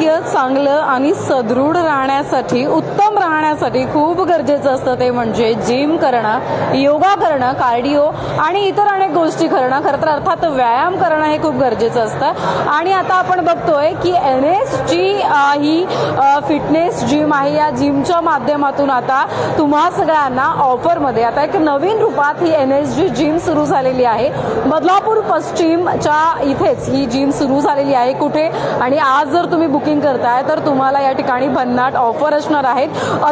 आरोग्य चांगलं आणि सदृढ राहण्यासाठी उत्तम राहण्यासाठी खूप गरजेचं असतं ते म्हणजे जिम करणं योगा करणं कार्डिओ आणि इतर अनेक गोष्टी करणं. खरं तर अर्थात व्यायाम करणं हे खूप गरजेचं असतं. आणि आता आपण बघतोय की एन एसची ही फिटनेस जिम आहे. या जिमच्या माध्यमातून आता तुम्हा सगळ्यांना ऑफरमध्ये आता एक नवीन रूपात ही एन एस जी जिम सुरू झालेली आहे. बदलापूर पश्चिमच्या इथेच ही जिम सुरू झालेली आहे कुठे? आणि आज जर तुम्ही बुकिंग करताय तर तुम्हाला या ठिकाणी भन्नाट ऑफर असणार आहेत.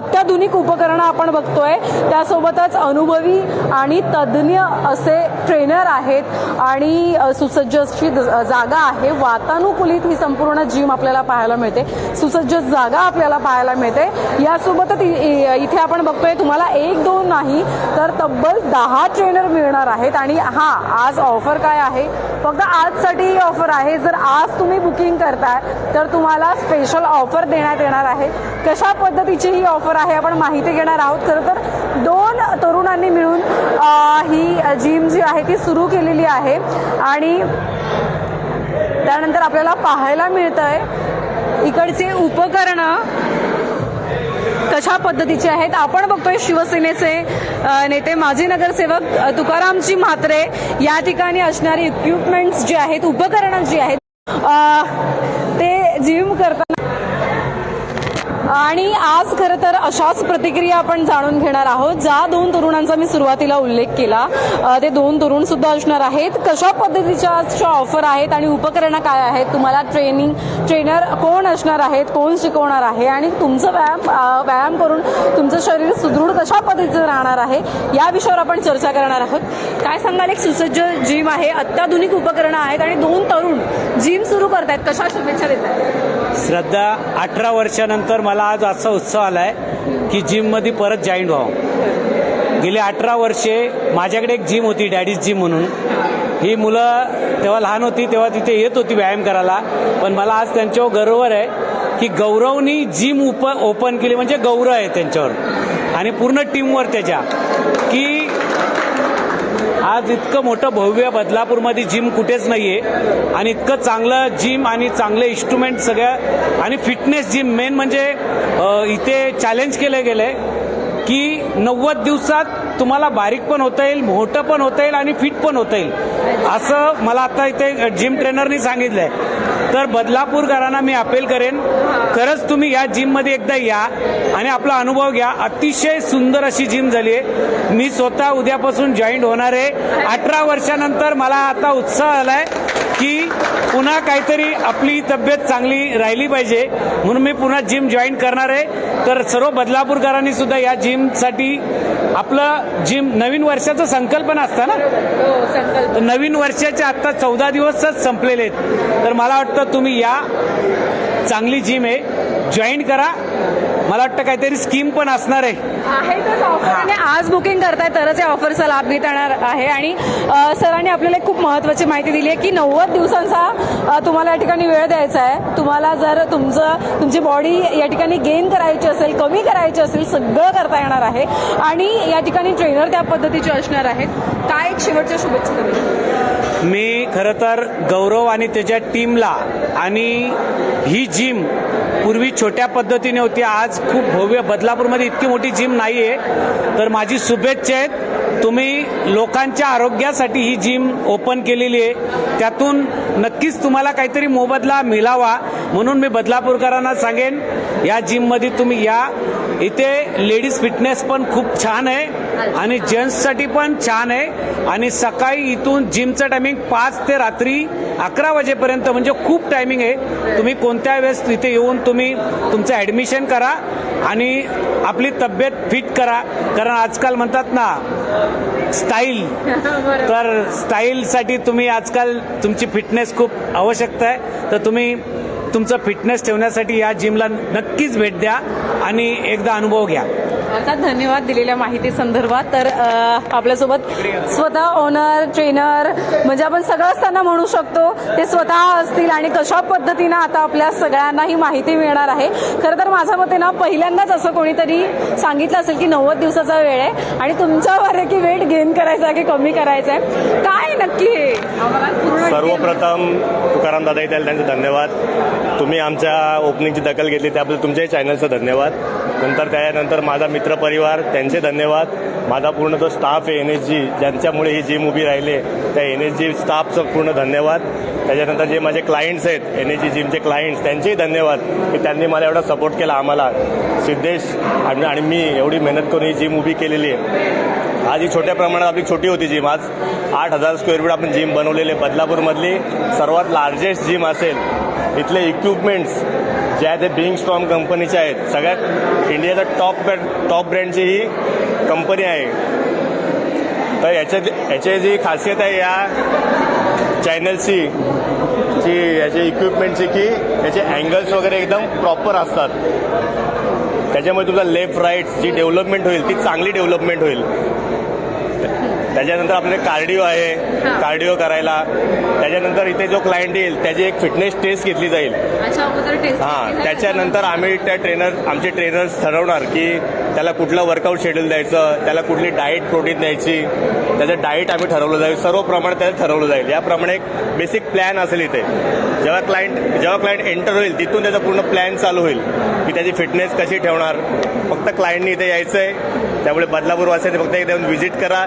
अत्याधुनिक उपकरणं आपण बघतोय. त्यासोबतच अनुभवी आणि तज्ज्ञ असे ट्रेनर आहेत आणि सुसज्ज अशी जागा आहे. वातानुकूलित ही संपूर्ण जिम आपल्याला पाहायला मिळते. सुसज्ज जागा आपल्याला पाहायला मिळते. यासोबतच इ- इथे आपण बघतोय तुम्हाला एक दोन नाही तर तब्बल दहा ट्रेनर मिळणार आहेत. आणि हा आज ऑफर काय आहे? फक्त आजसाठी ही ऑफर आहे. जर आज तुम्ही बुकिंग करताय तर तुम्हाला स्पेशल ऑफर देण्यात येणार आहे. कशा पद्धतीची ही ऑफर आहे आपण माहिती घेणार आहोत. खरं तर दोन तरुणांनी मिळून ही जिम जी आहे ती सुरू केलेली आहे. आणि त्यानंतर आपल्याला पाहायला मिळतंय इकडचे उपकरणं कशा पद्धतीचे आहेत. आपण बघतोय शिवसेनेचे नेते माजी नगरसेवक तुकारामजी म्हात्रे या ठिकाणी असणारी इक्विपमेंट्स जे आहेत उपकरणं जी आहेत ते जिम करतात. आणि आज खरं तर अशाच प्रतिक्रिया आपण जाणून घेणार आहोत. ज्या दोन तरुणांचा मी सुरुवातीला उल्लेख केला ते दोन तरुण सुद्धा असणार आहेत. कशा पद्धतीच्या ऑफर आहेत आणि उपकरणं काय आहेत? तुम्हाला ट्रेनिंग ट्रेनर कोण असणार आहेत? कोण शिकवणार आहे? आणि तुमचं व्यायाम व्यायाम करून तुमचं शरीर सुदृढ कशा पद्धतीचं राहणार आहे? या विषयावर आपण चर्चा करणार आहोत. काय सांगाल? एक सुसज्ज जिम आहे. अत्याधुनिक उपकरणं आहेत आणि दोन तरुण जिम सुरू करतायत. कशा शुभेच्छा देत आहेत श्रद्धा अठरा वर्षानंतर मला आज असा उत्सव आलाय की जिममध्ये परत जॉईन व्हावं. गेली अठरा वर्षे माझ्याकडे एक जिम होती डॅडीज जिम म्हणून. ही मुलं तेव्हा लहान होती तेव्हा तिथे येत होती व्यायाम करायला. पण मला आज त्यांच्यावर गर्व आहे की गौरवनी जिम उप ओपन केली. म्हणजे गौरव आहे त्यांच्यावर. आणि पूर्ण टीमवर त्याच्या. की आज इतकं मोठं भव्य बदलापूरमध्ये जिम कुठेच नाहीये. आणि इतकं चांगलं जिम आणि चांगले इन्स्ट्रुमेंट सगळ्या आणि फिटनेस जिम मेन म्हणजे इथे चॅलेंज केलं गेलंय की नव्वद दिवसात तुम्हाला बारीक पण होता येईल मोठं पण होता येईल आणि फिट पण होता येईल. असं मला आता इथे जिम ट्रेनरनी सांगितलंय. तर बदलापूरकरांना मी अपील करेन खरंच तुम्ही या जिममध्ये एकदा या आणि आपला अनुभव घ्या. अतिशय सुंदर अशी जिम झाली आहे. मी स्वतः उद्यापासून जॉईन होणार आहे. अठरा वर्षानंतर मला आता उत्साह आलाय. की पुन्हा काहीतरी आपली तब्येत चांगली राहिली पाहिजे. म्हणून मी पुन्हा जिम जॉईन करणार आहे. तर सर्व बदलापूरकरांनी सुद्धा या जिमसाठी आपलं जिम नवीन वर्षाचं संकल्पना असतं ना? नवीन वर्षाचे आता चौदा दिवसच संपलेले आहेत. तर मला वाटतं तुम्ही या चांगली जिम आहे. जॉईन करा. मला वाटतं काहीतरी स्कीम पण असणार आहे. आज बुकिंग करताय तरच या ऑफरचा लाभ घेता येणार आहे. आणि सरांनी आपल्याला एक खूप महत्वाची माहिती दिली आहे की नव्वद दिवसांचा तुम्हाला या ठिकाणी वेळ द्यायचा आहे. तुम्हाला जर तुमचं तुमची बॉडी या ठिकाणी गेन करायची असेल कमी करायची असेल सगळं करता येणार आहे. आणि या ठिकाणी ट्रेनर त्या पद्धतीचे असणार आहेत. काय एक शेवटच्या शुभेच्छा मी खरं तर गौरव आणि त्याच्या टीमला आणि ही जिम पूर्वी छोट्या पद्धतीने होती आज खूप भव्य. बदलापूरमध्ये इतकी मोठी जिम नाही आहे तर माझी शुभेच्छा आहेत. तुम्ही लोकांच्या आरोग्यासाठी ही जिम ओपन केलेली आहे. त्यातून नक्कीच तुम्हाला काहीतरी मोबदला मिळावा म्हणून मी बदलापूरकरांना सांगेन. या जिममध्ये तुम्ही या. इथे लेडीज फिटनेस पण खूप छान आहे. आणि जेंट्ससाठी पण छान आहे. आणि सकाळी इथून जिमचं टायमिंग पाच ते रात्री अकरा वाजेपर्यंत म्हणजे खूप टायमिंग आहे. तुम्ही कोणत्या वेळेस इथे येऊन तुम्ही तुमचं ॲडमिशन करा आणि आपली तब्येत फिट करा. कारण आजकाल म्हणतात ना स्टाईल तर स्टाईलसाठी तुम्ही आजकाल तुमची फिटनेस खूप आवश्यकता आहे. तर तुम्ही तुमचं फिटनेस ठेवण्यासाठी या जिमला नक्कीच भेट द्या आणि एकदा अनुभव घ्या. अर्थात धन्यवाद दिलेल्या माहिती संदर्भात. तर आपल्यासोबत स्वतः ओनर ट्रेनर म्हणजे आपण सगळंच त्यांना म्हणू शकतो ते स्वतः असतील आणि कशा पद्धतीनं आता आपल्या सगळ्यांना ही माहिती मिळणार आहे. खरं तर माझ्या मते ना पहिल्यांदाच असं कोणीतरी सांगितलं असेल की नव्वद दिवसाचा वेळ आहे आणि तुमच्यावर आहे की वेट गेन करायचा आहे की कमी करायचा आहे? काय नक्की हे? सर्वप्रथम तुकाराम दादा त्यांचे धन्यवाद. तुम्ही आमच्या ओपनिंगची दखल घेतली त्याबद्दल तुमच्याही चॅनलचं धन्यवाद. नंतर त्यानंतर माझा मित्रपरिवार त्यांचे धन्यवाद. माझा पूर्ण जो स्टाफ आहे एन एस जी ज्यांच्यामुळे ही जिम उभी राहिले त्या एन एस जी स्टाफचं पूर्ण धन्यवाद. त्याच्यानंतर जे माझे क्लायंट्स आहेत एन एस जी जिमचे क्लायंट्स त्यांचेही धन्यवाद की त्यांनी मला एवढा सपोर्ट केला आम्हाला. सिद्धेश आणि आणि मी एवढी मेहनत करून ही जिम उभी केलेली आहे. आज ही छोट्या प्रमाणात आपली छोटी होती जिम आज आठ हजार स्क्वेअर फीट आपण जिम बनवलेली आहे. बदलापूरमधली सर्वात लार्जेस्ट जिम असेल. इथले इक्विपमेंट्स जे आहेत बिंग स्ट्रॉंग कंपनीच्या आहेत सगळ्यात इंडियाचा टॉप टॉप ब्रँडची ही कंपनी आहे. तर याच्यात याची जी खासियत आहे या चॅनलची जी याची इक्विपमेंटची की याचे अँगल्स वगैरे एकदम प्रॉपर असतात. त्याच्यामुळे तुझा लेफ्ट राईट जी डेव्हलपमेंट होईल ती चांगली डेव्हलपमेंट होईल. त्याच्यानंतर आपले कार्डिओ आहे. कार्डिओ करायला. त्याच्यानंतर इथे जो क्लायंट येईल त्याची एक फिटनेस टेस्ट घेतली जाईल. हां त्याच्यानंतर आम्ही त्या ट्रेनर आमचे ट्रेनर्स ठरवणार की त्याला कुठलं वर्कआउट शेड्यूल द्यायचं त्याला कुठली डाएट प्रोटीन द्यायची त्याचं डाएट आम्ही ठरवलं जाईल. सर्व प्रमाणे त्याला ठरवलं जाईल. याप्रमाणे एक बेसिक प्लॅन असेल इथे. जेव्हा क्लायंट जेव्हा क्लायंट एंटर होईल तिथून त्याचा पूर्ण प्लॅन चालू होईल की त्याची फिटनेस कशी ठेवणार. फक्त क्लायंटनी इथे यायचं आहे त्यामुळे बदलापूर वासियांनी फक्त एकदा व्हिजिट करा.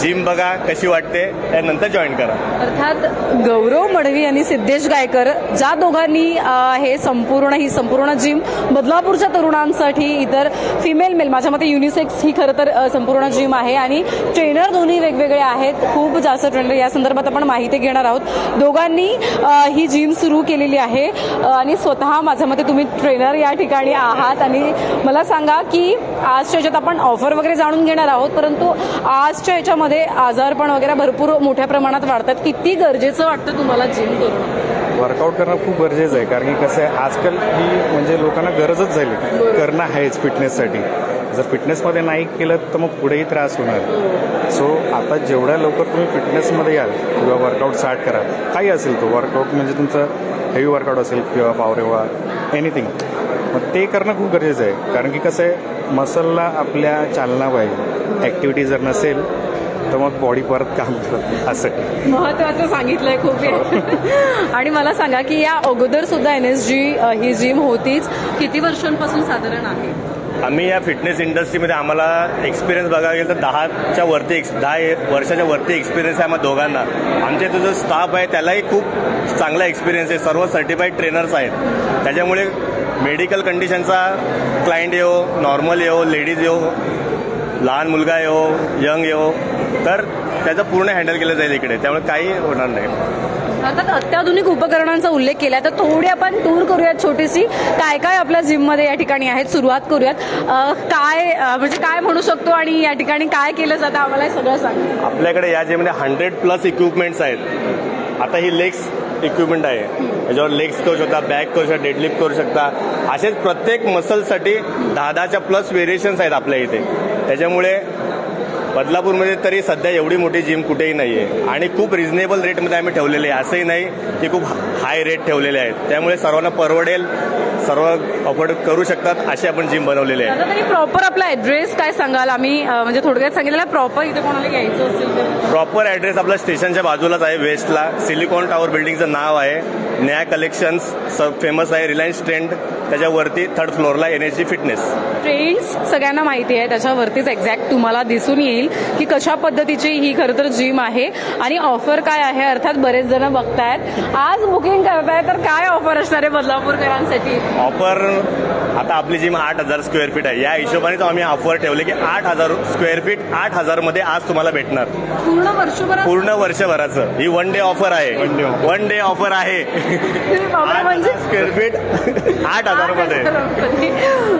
जिम बघा कशी वाटते त्यानंतर जॉईन करा. अर्थात गौरव मडवी आणि सिद्धेश गायकर ज्या दोघांनी हे संपूर्ण ही संपूर्ण जिम बदलापूरच्या तरुणांसाठी इतर फिमेल मेल माझ्या मते युनिसेक्स ही खरं तर संपूर्ण जिम आहे. आणि ट्रेनर दोन्ही वेगवेगळे आहेत खूप जास्त ट्रेनर या संदर्भात आपण माहिती घेणार आहोत. दोघांनी ही जिम सुरू केलेली आहे. आणि स्वतः माझ्या मते तुम्ही ट्रेनर या ठिकाणी आहात. आणि मला सांगा की आजच्या याच्यात आपण ऑफर वगैरे जाणून घेणार आहोत परंतु आजच्या याच्यामध्ये आजारपण वगैरे भरपूर मोठ्या प्रमाणात वाढतात. किती गरजेचं वाटतं तुम्हाला जिम करून वर्कआउट करणं खूप गरजेचं आहे कारण की कसं आहे आजकाल ही म्हणजे लोकांना गरजच झाली. करणं आहेच फिटनेससाठी जर फिटनेसमध्ये नाही केलं तर मग पुढेही त्रास होणार. सो आता जेवढ्या लवकर तुम्ही फिटनेसमध्ये याल किंवा वर्कआउट स्टार्ट करा काही असेल तो. वर्कआउट म्हणजे तुमचं हेवी वर्कआउट असेल किंवा पावरेवा एनिथिंग मग ते करणं खूप गरजेचं आहे. कारण की कसं आहे मसलला आपल्या चालना पाहिजे. ॲक्टिव्हिटी जर नसेल तर मग बॉडी परत काम करत असं. महत्वाचं सांगितलंय खूप हे. आणि मला सांगा की या अगोदर सुद्धा एन एस जी ही जिम होतीच. किती वर्षांपासून साधारण आहे? आम्ही या फिटनेस इंडस्ट्रीमध्ये आम्हाला एक्सपिरियन्स बघायला गेलं तर दहाच्या वरती एक्स दहा वर्षाच्या वरती एक्सपिरियन्स आहे आम्हाला दोघांना. आमच्या इथं जो स्टाफ आहे त्यालाही खूप चांगला एक्सपिरियन्स आहे. सर्व सर्टिफाईड ट्रेनर्स आहेत. त्याच्यामुळे मेडिकल कंडिशनचा क्लायंट येऊ नॉर्मल येऊ लेडीज येऊ लहान मुलगा येऊ यंग येऊ तर त्याचं पूर्ण हँडल केलं जाईल इकडे. त्यामुळे काही होणार नाही. अर्थात अत्याधुनिक उपकरणांचा उल्लेख केला तर थोडी आपण टूर करूयात छोटीशी. काय काय आपल्या जिममध्ये या ठिकाणी आहेत सुरुवात करूयात. काय म्हणजे काय म्हणू शकतो आणि या ठिकाणी काय केलं जातं आम्हाला सगळं सांग. आपल्याकडे या जिममध्ये हंड्रेड प्लस इक्विपमेंट्स आहेत. आता ही लेग्स इक्विपमेंट आहे. याच्यावर लेग्स करू शकता बॅक करू शकता डेडलिफ्ट करू शकता. असेच प्रत्येक मसलसाठी दहा दहाच्या प्लस व्हेरिएशन्स आहेत आपल्या इथे. त्याच्यामुळे बदलापूरमध्ये तरी सध्या एवढी मोठी जिम कुठेही नाही आहे आणि खूप रिझनेबल रेटमध्ये आम्ही ठेवलेले आहे. असंही नाही की खूप हाय रेट ठेवलेले आहेत. त्यामुळे सर्वांना परवडेल सर्व अफोर्ड करू शकतात अशी आपण जिम बनवलेली आहे. प्रॉपर आपला ऍड्रेस काय सांगाल? आम्ही म्हणजे थोडक्यात सांगितलं प्रॉपर इथे कोणाला यायचं असेल प्रॉपर ॲड्रेस आपला स्टेशनच्या बाजूलाच आहे वेस्टला सिलिकॉन टॉवर बिल्डिंगचं नाव आहे. न्याय कलेक्शन्स फेमस आहे रिलायन्स ट्रेंड त्याच्यावरती थर्ड फ्लोअरला एनर्जी फिटनेस ट्रेंड्स सगळ्यांना माहिती आहे. त्याच्यावरतीच एक्झॅक्ट तुम्हाला दिसून येईल. की कशा पद्धतीची ही खरं तर जिम आहे आणि ऑफर काय आहे अर्थात बरेच जण बघतायत. आज बुकिंग करताय तर काय ऑफर असणार आहे बदलापूरकरांसाठी? ऑफर आता आपली जिम आठ हजार स्क्वेअर फीट आहे. या हिशोबानेच आम्ही ऑफर ठेवले की आठ हजार स्क्वेअर फीट आठ हजारमध्ये आज तुम्हाला भेटणार. पूर्ण वर्षभरात पूर्ण वर्षभराचं. ही वन डे ऑफर आहे. वन डे ऑफर आहे. म्हणजे स्क्वेअर फीट आठ हजारमध्ये.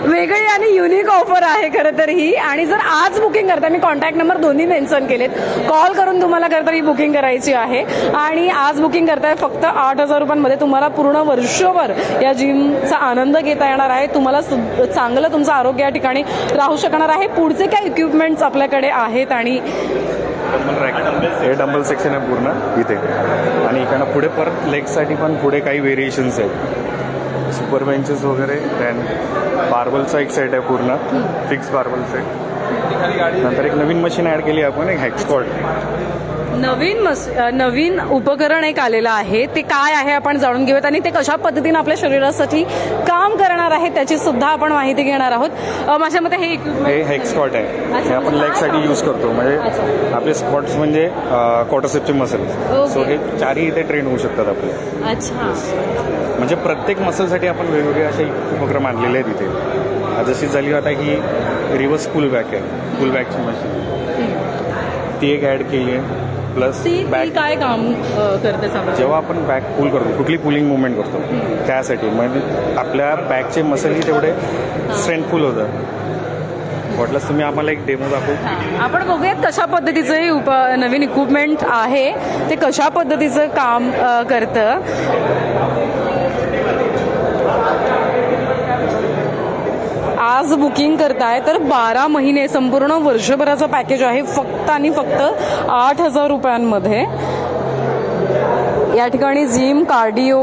वेगळी आणि युनिक ऑफर आहे खरं तर ही. आणि जर आज बुकिंग करता मी कॉन्टॅक्ट नंबर दोन्ही मेन्शन केलेत. कॉल करून तुम्हाला खरं तर ही बुकिंग करायची आहे. आणि आज बुकिंग करताय फक्त आठ हजार रुपयांमध्ये. तुम्हाला पूर्ण वर्षभर या जिमचा आनंद घेता येणार आहे. तुम्हाला चांगलं तुमचं आरोग्य या ठिकाणी राहू शकणार आहे. पुढचे काय इक्विपमेंट्स आपल्याकडे आहेत आणि डंबल रॅक हे डंबल सेक्शन आहे पूर्ण इथे. आणि इकडनं पुढे परत लेगसाठी पण पुढे काही व्हेरिएशन्स आहेत. सुपर बेंचेस वगैरे दॅन बार्बलचा एक सेट आहे पूर्ण. फिक्स बार्बल सेट नंतर एक नवीन मशीन ॲड केली आपण एक हॅकस्पॉट नवीन मस नवीन उपकरण एक आलेलं आहे. ते काय आहे आपण जाणून घेऊयात आणि ते कशा पद्धतीने आपल्या शरीरासाठी काम करणार आहे त्याची सुद्धा आपण माहिती घेणार आहोत. माझ्या मते हे हे हेक स्पॉट आहे हे आपण लेगसाठी यूज करतो. म्हणजे आपले स्पॉट्स म्हणजे कॉटोसेपचे मसल. सो हे चारही इथे ट्रेन होऊ शकतात आपले. अच्छा. म्हणजे प्रत्येक मसलसाठी आपण वेगवेगळे असे उपक्रम आणलेले आहेत इथे. जशी झाली आता ही रिव्हर्स पुल बॅक आहे. पुल बॅकची मशीन ती एक ॲड केली आहे. प्लस बॅक काय काम करते जेव्हा आपण बॅक पुल करतो कुठली पुलिंग मुवमेंट करतो त्यासाठी. म्हणजे आपल्या बॅकचे मसलही तेवढे स्ट्रेंथफुल होतं वाटलंच तुम्ही आम्हाला एक डेमो दाखवू? आपण बघूयात कशा पद्धतीचं हे उप नवीन इक्विपमेंट आहे ते कशा पद्धतीचं काम करतं. आज बुकिंग करताय तर बारा महिने संपूर्ण वर्षभराचं पॅकेज आहे फक्त आणि फक्त आठ हजार रुपयांमध्ये. या ठिकाणी gym cardio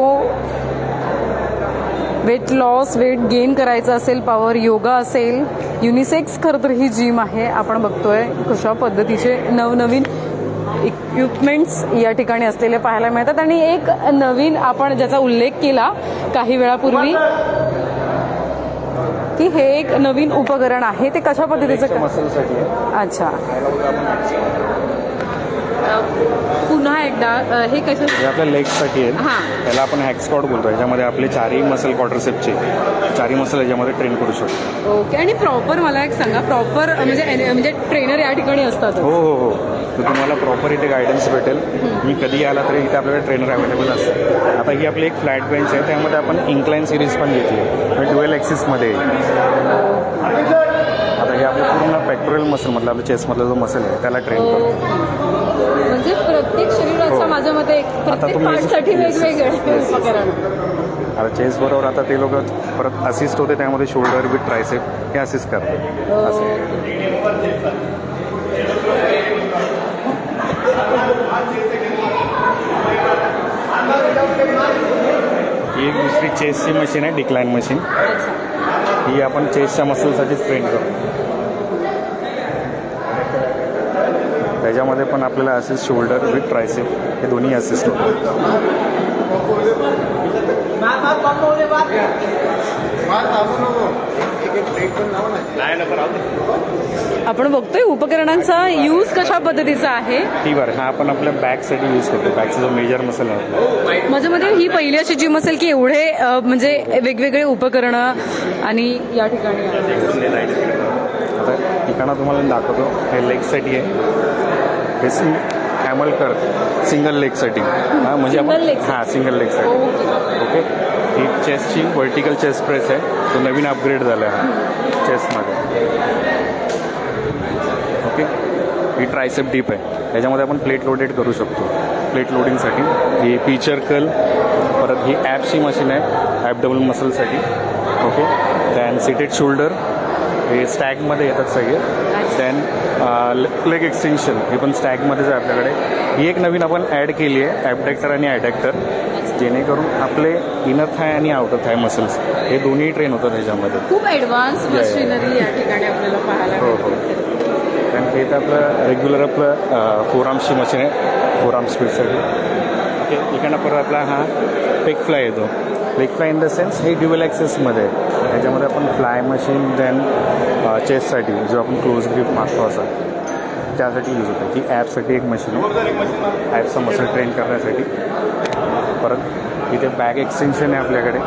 weight loss weight gain करायचं असेल पॉवर योगा असेल युनिसेक्स खरं तर ही जिम आहे. आपण बघतोय कशा पद्धतीचे नवनवीन इक्विपमेंट्स या ठिकाणी असलेले पाहायला मिळतात. आणि एक नवीन आपण ज्याचा उल्लेख केला काही वेळापूर्वी की हे एक नवीन उपकरण आहे ते कशा पद्धतीचं मसलसाठी अच्छा. पुन्हा एकदा हे कसं हे आपल्या लेग्ससाठी आहे. हां. त्याला आपण हॅक स्कॉट बोलतो याच्यामध्ये आपले चारही मसल क्वार्टरसेपचे चारही मसल याच्यामध्ये ट्रेन करू शकतो. ओके आणि प्रॉपर मला एक सांगा प्रॉपर म्हणजे एन- म्हणजे ट्रेनर या ठिकाणी असतात हो हो हो. तर तुम्हाला प्रॉपर इथे गायडन्स भेटेल. तुम्ही कधी आला तरी इथे आपल्याकडे ट्रेनर अवेलेबल असतात. आता ही आपली एक फ्लॅट बेंच आहे. त्यामध्ये आपण इन्क्लाइन सिरीज पण घेतली आहे. ड्युएल ॲक्सिसमध्ये आता हे आपलं पूर्ण पेक्टोरल मसल मधलं आपल्या चेस्टमधला जो मसल आहे त्याला ट्रेन करतो म्हणजे प्रत्येक शरीराच्या हो. माझ्या मते प्रत्येक तुम्ही- वेगवेगळे आता चेस्ट बरोबर आता ते लोक परत असिस्ट होते त्यामध्ये शोल्डर विथ ट्रायसेप हे असिस्ट करतात. असं ही एक दुसरी चेस्टची मशीन आहे डिक्लाइन मशीन ही आपण चेस्टच्या मसलसाठीच ट्रेन करतो त्याच्यामध्ये पण आपल्याला असिस्ट शोल्डर विथ ट्रायसेप हे दोन्ही असिस्ट दे. आपण बघतोय उपकरणांचा यूज कशा पद्धतीचा आहे? टी बार हा आपण आपल्या बॅकसाठी यूज करतो बॅकचा जो मेजर मसल आहे. माझ्या मते ही पहिली अशी जिम असेल की एवढे म्हणजे वेगवेगळे उपकरणं आणि या ठिकाणी ठिकाणा तुम्हाला दाखवतो. हे लेगसाठी आहे. हे सिंग हॅमल कर सिंगल लेगसाठी हां म्हणजे आपण. हां सिंगल लेगसाठी ओके. ओके? ही चेस्टची व्हर्टिकल चेस्ट प्रेस आहे. तो नवीन अपग्रेड झाला आहे हा चेस्टमध्ये ओके? ही ट्रायसेप डीप आहे. त्याच्यामध्ये आपण प्लेट लोडेड करू शकतो. प्लेट लोडिंगसाठी. ही पिचर कल परत ही ॲपची मशीन आहे ॲप डबल मसलसाठी. ओके? दॅन सिटेड शोल्डर हे स्टॅगमध्ये येतात सगळे. दॅन लेग एक्सटेन्शन हे पण स्टॅगमध्येच आहे आपल्याकडे. ही एक नवीन आपण ॲड केली आहे ॲबडॅक्टर आणि ॲडॅक्टर जेणेकरून आपले इनर थाय आणि आउटर थाय मसल्स हे दोन्ही ट्रेन होतात ह्याच्यामध्ये. खूप ऍडव्हान्स yeah. मशिनरी या ठिकाणी आपल्याला पाहायला हो हो. कारण ते तर आपलं रेग्युलर आपलं फोर आर्म्सची मशीन आहे. फोर आर्म स्पीडसाठी ओके इकडनं परत आपला हा पेक फ्लाय येतो. फ्लाय इन द सेन्स हे ड्युअल ॲक्सेसमध्ये आहे. त्याच्यामध्ये आपण फ्लाय मशीन देन चेस्टसाठी जो आपण क्लोज ग्रिप मारतो असं त्यासाठी यूज होतं. की ॲपसाठी एक मशीन ॲपचा मसल ट्रेन करण्यासाठी. परत इथे बॅक एक्सटेन्शन आहे आपल्याकडे.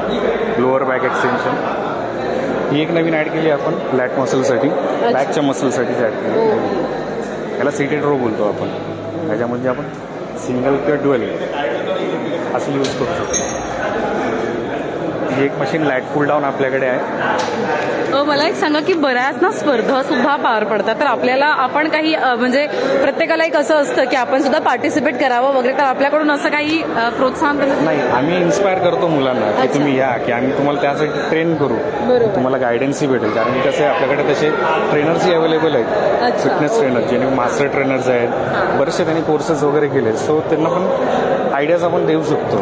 लोअर बॅक एक्सटेन्शन ही एक नवीन ॲड केली आपण लॅट मसलसाठी बॅकच्या मसलसाठीच ॲड केली. याला सीटेड रो बोलतो आपण. त्याच्यामध्ये आपण सिंगल किंवा ड्युअल असं यूज करू शकतो. ही एक मशीन लॅट पुल डाऊन आपल्याकडे आहे. अ, मला एक सांगा की बऱ्याच ना स्पर्धा सुद्धा पार पडतात. तर आपल्याला आपण काही म्हणजे प्रत्येकाला एक असं असतं की आपण सुद्धा पार्टिसिपेट करावं वगैरे. तर आपल्याकडून असं काही प्रोत्साहन नाही आम्ही इन्स्पायर करतो मुलांना की. तुम्ही या की आम्ही तुम्हाला त्यासाठी ट्रेन करू. तुम्हाला गायडन्सही भेटेल. कारण की कसं आपल्याकडे तसे ट्रेनर्सही अवेलेबल आहेत. फिटनेस ट्रेनर जेणे मास्टर ट्रेनर्स आहेत. बरेचसे त्यांनी कोर्सेस वगैरे केले सो त्यांना पण आयडियाज आपण देऊ शकतो.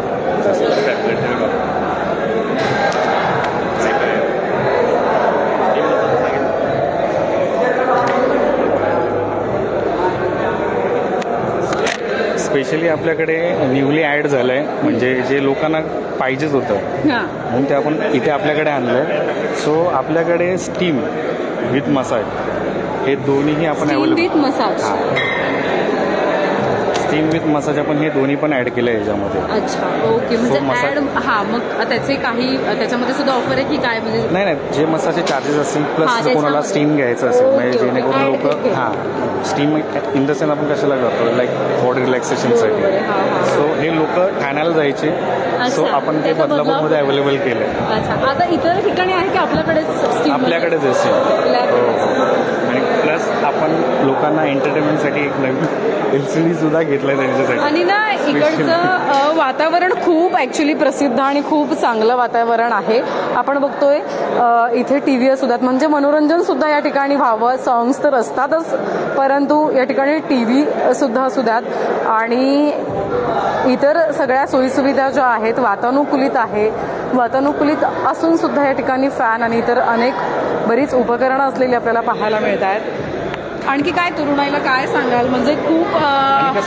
स्पेशली आपल्याकडे न्यूली ॲड झालं आहे म्हणजे जे लोकांना पाहिजेच होतं. हा. म्हणून ते आपण इथे आपल्याकडे आणलं सो आपल्याकडे स्टीम विथ मसाज हे दोन्हीही आपण steam available with massage steam with massage आपण हे दोन्ही पण ॲड केलं आहे याच्यामध्ये अच्छा ओके म्हणजे ऍड हा मग त्याचे काही त्याच्यामध्ये सुद्धा ऑफर आहे की काय म्हणजे नाही नाही जे मसाजचे चार्जेस असतील हा, प्लस कोणाला. स्टीम घ्यायचं असेल म्हणजे. जेणेकरून लोक. हां स्टीम इन द सेन्स आपण कशाला करतो लाईक बॉडी रिलॅक्सेशनसाठी हा, हा. सो हे लोक ठाण्याला जायचे सो. आपण ते बदलापूरमध्ये बदलापूर- अवेलेबल केलं आता इतर ठिकाणी आहे की आपल्याकडेच आपल्याकडेच आहे स्टीम आपल्याकडेच. आणि प्लस आपण लोकांना एंटरटेनमेंटसाठी एक नवीन एल सी डी सुद्धा घेतलाय त्यांच्यासाठी. आणि ना इकडचं वातावरण खूप ऍक्च्युली प्रसिद्ध आणि खूप चांगलं वातावरण आहे. आपण बघतोय इथे टी व्ही सुद्धा आहेत. म्हणजे मनोरंजन सुद्धा या ठिकाणी व्हावं सॉंग्स तर असतातच परंतु या ठिकाणी टी व्ही सुद्धा असू द्यात. आणि इतर सगळ्या सोयीसुविधा ज्या आहेत वातानुकूलित आहे वातानुकूलित असून सुद्धा या ठिकाणी फॅन आणि इतर अनेक बरीच उपकरणं असलेली आपल्याला पाहायला मिळत आहेत आणखी काय तरुणाईला काय सांगाल? म्हणजे खूप?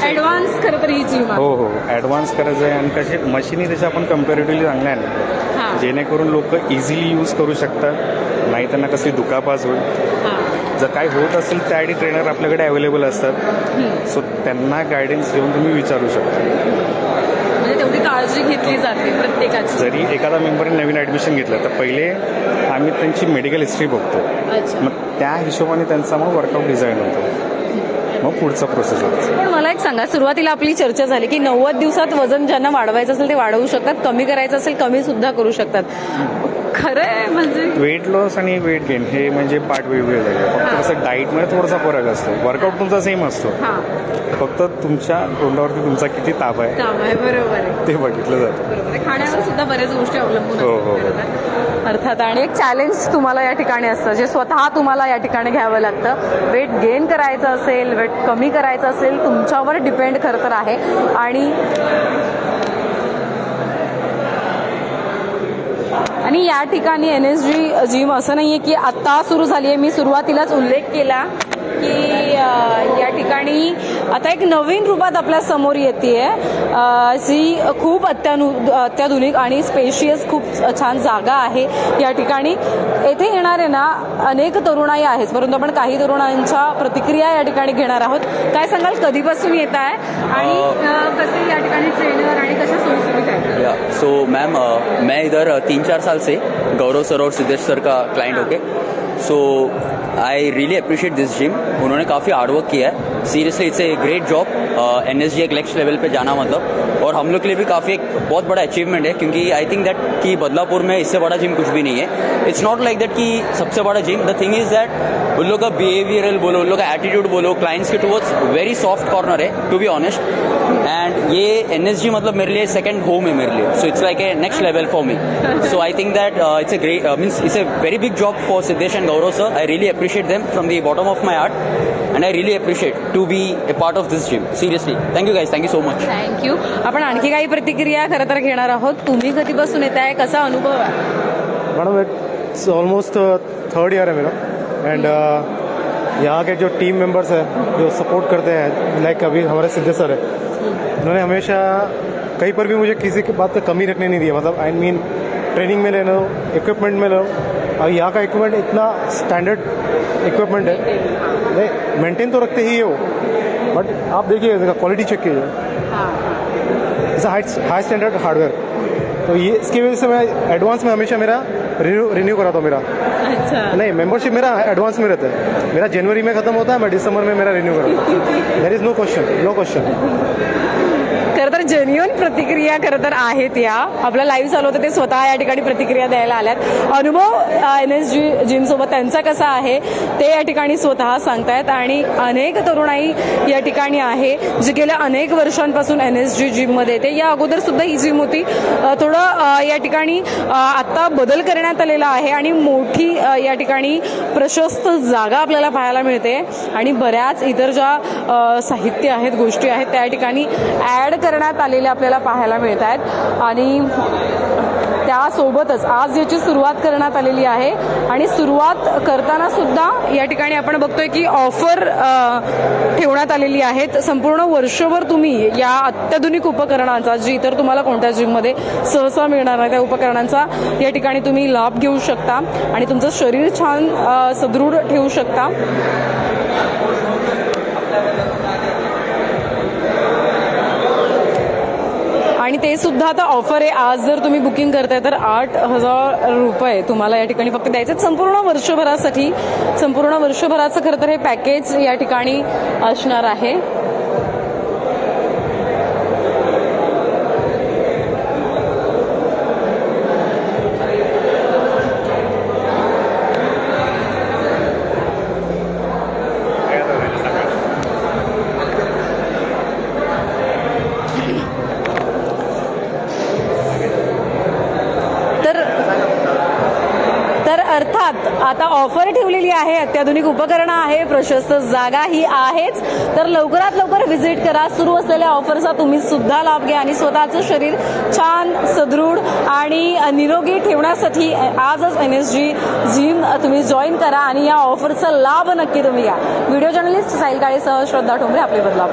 ऍडव्हान्स खरं तर ही जिम हो हो. ॲडव्हान्स करायचं आहे आणि कसे मशीनी त्याच्या आपण कम्पॅरेटिव्हली चांगल्या आहे हा. जेणेकरून लोक इझिली यूज करू शकतात. नाही त्यांना कसली दुखापास होईल. जर काही होत असेल त्यासाठी ट्रेनर आपल्याकडे अवेलेबल असतात. सो त्यांना गायडन्स घेऊन तुम्ही विचारू शकता. म्हणजे तेवढी काळजी घेतली जाते प्रत्येकाची. जरी एखादा मेंबरने नवीन ॲडमिशन घेतलं तर पहिले आम्ही त्यांची मेडिकल हिस्ट्री बघतो. मग त्या हिशोबाने त्यांचा मग वर्कआउट डिझाईन होतो. मग पुढचा प्रोसेस होतो. पण मला एक सांगा सुरुवातीला आपली चर्चा झाली की नव्वद दिवसात वजन ज्यांना वाढवायचं असेल ते वाढवू शकतात कमी करायचं असेल कमी सुद्धा करू शकतात. खरं आहे म्हणजे वेट लॉस आणि वेट गेन हे म्हणजे पार्ट वेगवेगळे झाले. फक्त कसं डाईटमध्ये थोडासा फरक असतो. वर्कआउट तुमचा सेम असतो. फक्त तुमच्या तोंडावरती तुमचा किती ताप आहे? बरोबर आहे. ते बघितलं जातं. खाण्यावर सुद्धा बऱ्याच गोष्टी अवलंबून हो, हो, हो. अर्थात आणि एक चॅलेंज तुम्हाला या ठिकाणी असतं. जे स्वतः तुम्हाला या ठिकाणी घ्यावं लागतं. वेट गेन करायचं असेल वेट कमी करायचं असेल तुमच्यावर डिपेंड खरं तर आहे. आणि आणि या ठिकाणी एन एस जी जिम असं नाही आहे की आत्ता सुरू झाली आहे मी सुरुवातीलाच उल्लेख केला. की या ठिकाणी आता एक नवीन रूपात आपल्यासमोर येते जी खूप अत्यानु अत्याधुनिक आणि स्पेशियस खूप छान जागा आहे या ठिकाणी. येथे येणारे ना अनेक तरुणाई आहेत परंतु आपण काही तरुणांच्या प्रतिक्रिया या ठिकाणी घेणार आहोत. काय सांगाल कधीपासून येत आहे आणि कसे या ठिकाणी ट्रेनर आणि कशा सोयीसुविधा आहेत? सो मैम मैं इधर तीन चार साल से गौरव सर और सिद्धेश सर का client okay so I really appreciate this gym उन्होंने काफ़ी हार्डवर्क किया है। Seriously it's a great job N S G एक नेक्स्ट लेवल पे जाना मतलब। और हम लोग के लिए भी काफ़ी एक बहुत बड़ा अचीवमेंट है, क्योंकि आई थिंक दैट कि बदलापुर में इससे बड़ा जिम कुछ भी नहीं है। इट्स नॉट लाइक दैट कि सबसे बड़ा gym the thing is that उन लोग का बिहेवियरल बोलो उन लोग का एटीट्यूड बोलो क्लाइंट्स के टूवर्ड्स वेरी सॉफ्ट कॉर्नर है टू बी ऑनेस्ट एंड ये एन मतलब मेरे लिए सेकंड होम है मेरे लिए. So it's like a next level for me so I think that it's a great means it's a very big job for Siddesh and Gaurav sir. I really appreciate them from the bottom of my heart, and I really appreciate to be a part of this gym. Seriously, thank you guys. Thank you so much. Thank you आपण आणखी काही प्रतिक्रिया खरं तर घेणार आहोत. तुम्ही कधीपासून येत आहे कसा अनुभव आहे? Madam it's almost third year है मेरा एंड यहाँ के जो टीम मेंबर्स हैं, जो सपोर्ट करते हैं लाइक अभी हमारे सिद्धे सर है, उन्होंने हमेशा कहीं पर भी मुझे किसी की बात पे कमी रखने नहीं दिया। मतलब आई मीन ट्रेनिंग में ले लो इक्विपमेंट में लो। और यहाँ का इक्विपमेंट इतना स्टैंडर्ड इक्विपमेंट है। नहीं मेंटेन तो रखते ही है वो बट आप देखिए, इसका क्वालिटी चेक कीजिए। It's high high standard hardware तो ये, इसकी वजह से मैं एडवांस में हमेशा मेरा रिन्यू रिन्यू कराता हूँ मेरा। अच्छा. नहीं मेंबरशिप मेरा एडवांस में रहता है. मेरा जनवरी में खत्म होता है मैं दिसंबर में मेरा रिन्यू कराता हूँ. There is no question no question खरं तर जेन्युअन प्रतिक्रिया खरं तर आहेत या. आपलं लाईव्ह चालू होतं ते स्वतः या ठिकाणी प्रतिक्रिया द्यायला आल्यात. अनुभव एन एस जी जिम सोबत त्यांचा कसा आहे ते या ठिकाणी स्वतः सांगतायत. आणि अनेक तरुणाई या ठिकाणी आहे जी गेल्या अनेक वर्षांपासून एन एस जी जिममध्ये येते. या अगोदर सुद्धा ही जिम होती. थोडं या ठिकाणी अ, आता बदल करण्यात आलेला आहे. आणि मोठी या ठिकाणी प्रशस्त जागा आपल्याला पाहायला मिळते. आणि बऱ्याच इतर ज्या साहित्य आहेत गोष्टी आहेत त्या ठिकाणी ॲड करण्यात आलेल्या आपल्याला पाहायला मिळत आहेत आणि त्यासोबतच आज याची सुरुवात करण्यात आलेली आहे आणि सुरुवात करताना सुद्धा या ठिकाणी आपण बघतोय की ऑफर ठेवण्यात आलेली आहेत. संपूर्ण वर्षभर तुम्ही या अत्याधुनिक उपकरणांचा जी इतर तुम्हाला कोणत्या जिममध्ये सहसा मिळणार नाही त्या उपकरणांचा या ठिकाणी तुम्ही लाभ घेऊ शकता आणि तुमचं शरीर छान सदृढ ठेवू शकता. आणि ते सुद्धा आता ऑफर आहे. आज जर तुम्ही बुकिंग करताय तर आठ हजार रुपये तुम्हाला या ठिकाणी फक्त द्यायचे आहेत. संपूर्ण वर्षभरासाठी संपूर्ण वर्षभराचं खरं तर हे पॅकेज या ठिकाणी असणार आहे. आहे. अत्याधुनिक उपकरणं आहे प्रशस्त जागा ही आहेच. तर लवकरात लवकर व्हिजिट करा. सुरू असलेल्या ऑफरचा तुम्ही सुद्धा लाभ घ्या आणि स्वतःचं शरीर छान सदृढ आणि निरोगी ठेवण्यासाठी आजच एन एस जी जिम तुम्ही जॉईन करा आणि या ऑफरचा लाभ नक्की तुम्ही घ्या. व्हिडिओ जर्नलिस्ट साईल काळेसह श्रद्धा ठोंबरे आपले बदलापूर.